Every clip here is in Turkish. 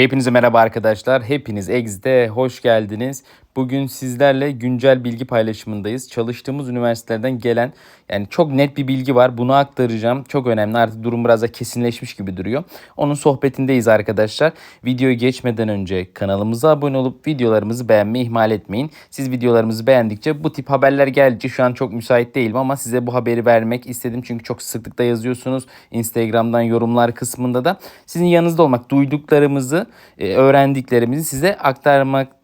Hepinize merhaba arkadaşlar. Hepiniz Exit'e hoş geldiniz. Bugün sizlerle güncel bilgi paylaşımındayız. Çalıştığımız üniversitelerden gelen yani çok net bir bilgi var. Bunu aktaracağım. Çok önemli. Artık durum biraz da kesinleşmiş gibi duruyor. Onun sohbetindeyiz arkadaşlar. Videoyu geçmeden önce kanalımıza abone olup videolarımızı beğenmeyi ihmal etmeyin. Siz videolarımızı beğendikçe bu tip haberler geldikçe şu an çok müsait değilim ama size bu haberi vermek istedim. Çünkü çok sıklıkla yazıyorsunuz. Instagram'dan yorumlar kısmında da sizin yanınızda olmak, duyduklarımızı, e, öğrendiklerimizi size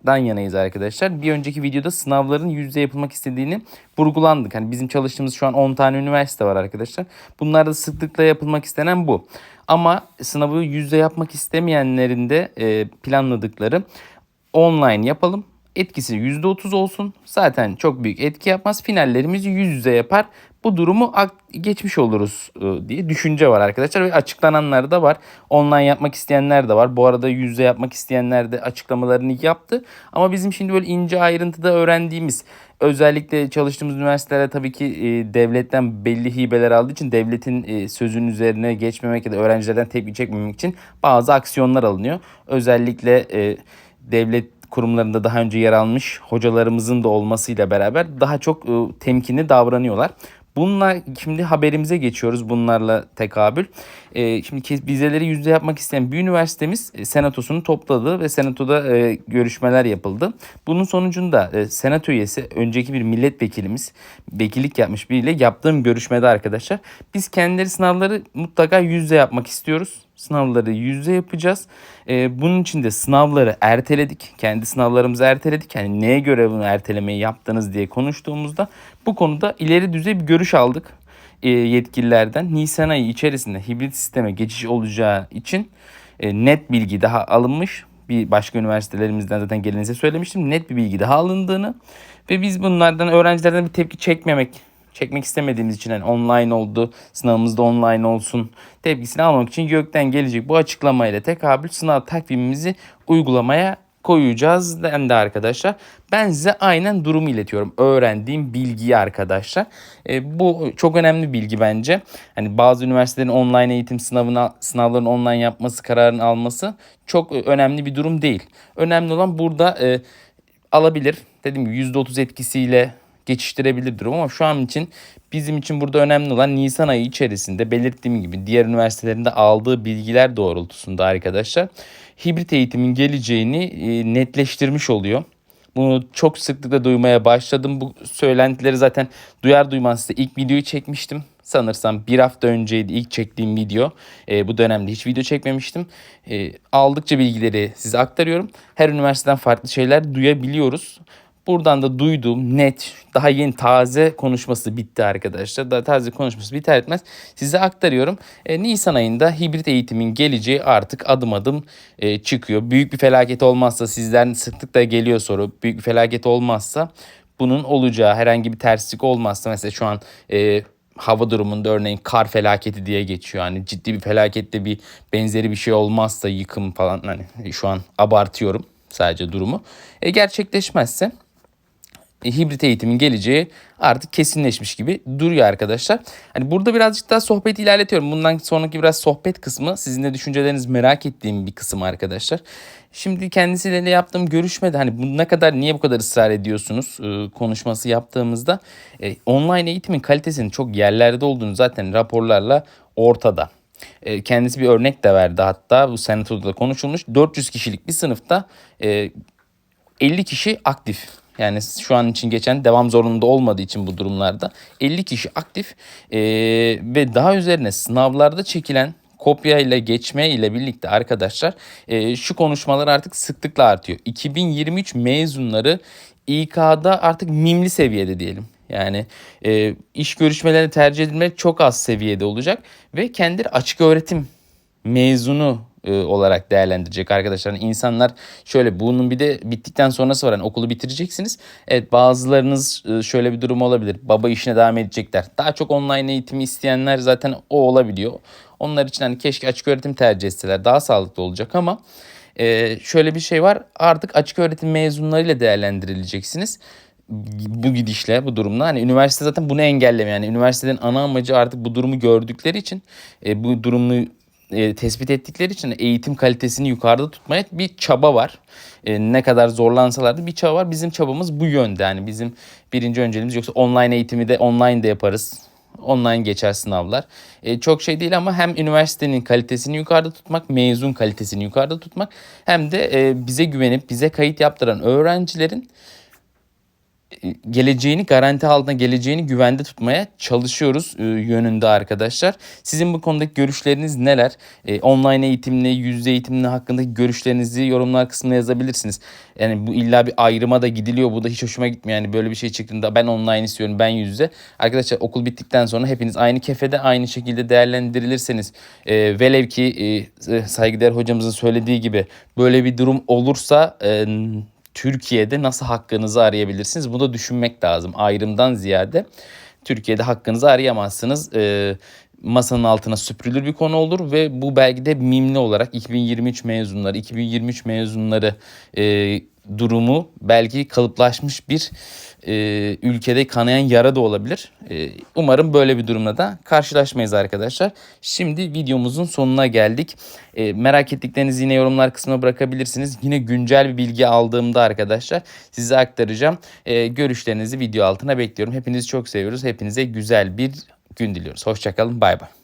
aktarmaktan yanayız arkadaşlar. Bir önceki videoda sınavların yüzde yapılmak istediğini vurgulandık. Hani bizim çalıştığımız şu an 10 tane üniversite var arkadaşlar. Bunlarda sıklıkla yapılmak istenen bu. Ama sınavı yüzde yapmak istemeyenlerin de e, planladıkları online yapalım. Etkisi %30 olsun. Zaten çok büyük etki yapmaz. Finallerimizi yüz yüze yapar. Bu durumu geçmiş oluruz e, diye düşünce var arkadaşlar ve açıklananlar da var. Online yapmak isteyenler de var. Bu arada yüzde yapmak isteyenler de açıklamalarını yaptı. Ama bizim şimdi böyle ince ayrıntıda öğrendiğimiz özellikle çalıştığımız üniversitelerde tabii ki e, devletten belli hibeler aldığı için devletin e, sözünün üzerine geçmemek ya da öğrencilerden tepki çekmemek için bazı aksiyonlar alınıyor. Özellikle e, devlet kurumlarında daha önce yer almış hocalarımızın da olmasıyla beraber daha çok e, temkinli davranıyorlar. Bununla şimdi haberimize geçiyoruz bunlarla tekabül. E, şimdi vizeleri yüzde yapmak isteyen bir üniversitemiz e, senatosunu topladı ve senatoda e, görüşmeler yapıldı. Bunun sonucunda e, senato üyesi önceki bir milletvekilimiz vekillik yapmış biriyle yaptığım görüşmede arkadaşlar biz kendileri sınavları mutlaka yüzde yapmak istiyoruz sınavları yüzde yapacağız. Ee, bunun için de sınavları erteledik. Kendi sınavlarımızı erteledik. Yani neye göre bunu ertelemeyi yaptınız diye konuştuğumuzda bu konuda ileri düzey bir görüş aldık e, yetkililerden. Nisan ayı içerisinde hibrit sisteme geçiş olacağı için e, net bilgi daha alınmış. Bir başka üniversitelerimizden zaten gelinize söylemiştim. Net bir bilgi daha alındığını ve biz bunlardan öğrencilerden bir tepki çekmemek çekmek istemediğimiz için yani online oldu, sınavımız da online olsun tepkisini almak için gökten gelecek bu açıklamayla tekabül sınav takvimimizi uygulamaya koyacağız dendi arkadaşlar. Ben size aynen durumu iletiyorum. Öğrendiğim bilgiyi arkadaşlar. E, bu çok önemli bilgi bence. Hani bazı üniversitelerin online eğitim sınavına sınavların online yapması kararını alması çok önemli bir durum değil. Önemli olan burada e, alabilir. Dediğim gibi %30 etkisiyle geçiştirebilir durum ama şu an için bizim için burada önemli olan Nisan ayı içerisinde belirttiğim gibi diğer üniversitelerinde aldığı bilgiler doğrultusunda arkadaşlar hibrit eğitimin geleceğini e, netleştirmiş oluyor. Bunu çok sıklıkla duymaya başladım. Bu söylentileri zaten duyar duymaz size ilk videoyu çekmiştim. Sanırsam bir hafta önceydi ilk çektiğim video. E, bu dönemde hiç video çekmemiştim. E, aldıkça bilgileri size aktarıyorum. Her üniversiteden farklı şeyler duyabiliyoruz. Buradan da duyduğum net, daha yeni taze konuşması bitti arkadaşlar. Daha taze konuşması biter etmez size aktarıyorum. E, Nisan ayında hibrit eğitimin geleceği artık adım adım e, çıkıyor. Büyük bir felaket olmazsa sizden sıklıkla geliyor soru. Büyük bir felaket olmazsa bunun olacağı herhangi bir terslik olmazsa mesela şu an e, hava durumunda örneğin kar felaketi diye geçiyor. Hani ciddi bir felakette bir benzeri bir şey olmazsa yıkım falan hani şu an abartıyorum sadece durumu. E, gerçekleşmezse hibrit eğitimin geleceği artık kesinleşmiş gibi duruyor arkadaşlar. Hani burada birazcık daha sohbeti ilerletiyorum. Bundan sonraki biraz sohbet kısmı sizin de düşünceleriniz merak ettiğim bir kısım arkadaşlar. Şimdi kendisiyle yaptığım görüşmede hani bu ne kadar niye bu kadar ısrar ediyorsunuz e, konuşması yaptığımızda e, online eğitimin kalitesinin çok yerlerde olduğunu zaten raporlarla ortada. E, kendisi bir örnek de verdi hatta bu senatoda konuşulmuş 400 kişilik bir sınıfta e, 50 kişi aktif yani şu an için geçen devam zorunlu olmadığı için bu durumlarda 50 kişi aktif e, ve daha üzerine sınavlarda çekilen kopya ile geçme ile birlikte arkadaşlar e, şu konuşmalar artık sıklıkla artıyor. 2023 mezunları İK'da artık mimli seviyede diyelim. Yani e, iş görüşmeleri tercih edilmek çok az seviyede olacak ve kendileri açık öğretim mezunu e, olarak değerlendirecek arkadaşlar. Yani insanlar şöyle bunun bir de bittikten sonrası var. Yani okulu bitireceksiniz. Evet bazılarınız e, şöyle bir durum olabilir. Baba işine devam edecekler. Daha çok online eğitimi isteyenler zaten o olabiliyor. Onlar için hani keşke açık öğretim tercih etseler daha sağlıklı olacak ama e, şöyle bir şey var. Artık açık öğretim mezunlarıyla değerlendirileceksiniz bu gidişle bu durumla hani üniversite zaten bunu engellemiyor. Yani üniversitenin ana amacı artık bu durumu gördükleri için e, bu durumu e, tespit ettikleri için eğitim kalitesini yukarıda tutmaya bir çaba var. E, ne kadar zorlansalar da bir çaba var. Bizim çabamız bu yönde. Yani bizim birinci önceliğimiz yoksa online eğitimi de online de yaparız. Online geçer sınavlar. E, çok şey değil ama hem üniversitenin kalitesini yukarıda tutmak, mezun kalitesini yukarıda tutmak hem de e, bize güvenip bize kayıt yaptıran öğrencilerin geleceğini garanti altına geleceğini güvende tutmaya çalışıyoruz e, yönünde arkadaşlar. Sizin bu konudaki görüşleriniz neler? E, online eğitimle, yüzde eğitimle hakkındaki görüşlerinizi yorumlar kısmına yazabilirsiniz. Yani bu illa bir ayrıma da gidiliyor. Bu da hiç hoşuma gitmiyor. Yani böyle bir şey çıktığında ben online istiyorum, ben yüzde. Arkadaşlar okul bittikten sonra hepiniz aynı kefede aynı şekilde değerlendirilirseniz e, velev ki e, saygıdeğer hocamızın söylediği gibi böyle bir durum olursa e, Türkiye'de nasıl hakkınızı arayabilirsiniz? Bunu da düşünmek lazım ayrımdan ziyade. Türkiye'de hakkınızı arayamazsınız. Ee, masanın altına süpürülür bir konu olur ve bu belki de mimli olarak 2023 mezunları, 2023 mezunları e, durumu belki kalıplaşmış bir e, ülkede kanayan yara da olabilir. E, umarım böyle bir durumla da karşılaşmayız arkadaşlar. Şimdi videomuzun sonuna geldik. E, merak ettiklerinizi yine yorumlar kısmına bırakabilirsiniz. Yine güncel bir bilgi aldığımda arkadaşlar size aktaracağım. E, görüşlerinizi video altına bekliyorum. Hepinizi çok seviyoruz. Hepinize güzel bir gün diliyoruz. Hoşçakalın. Bay bay.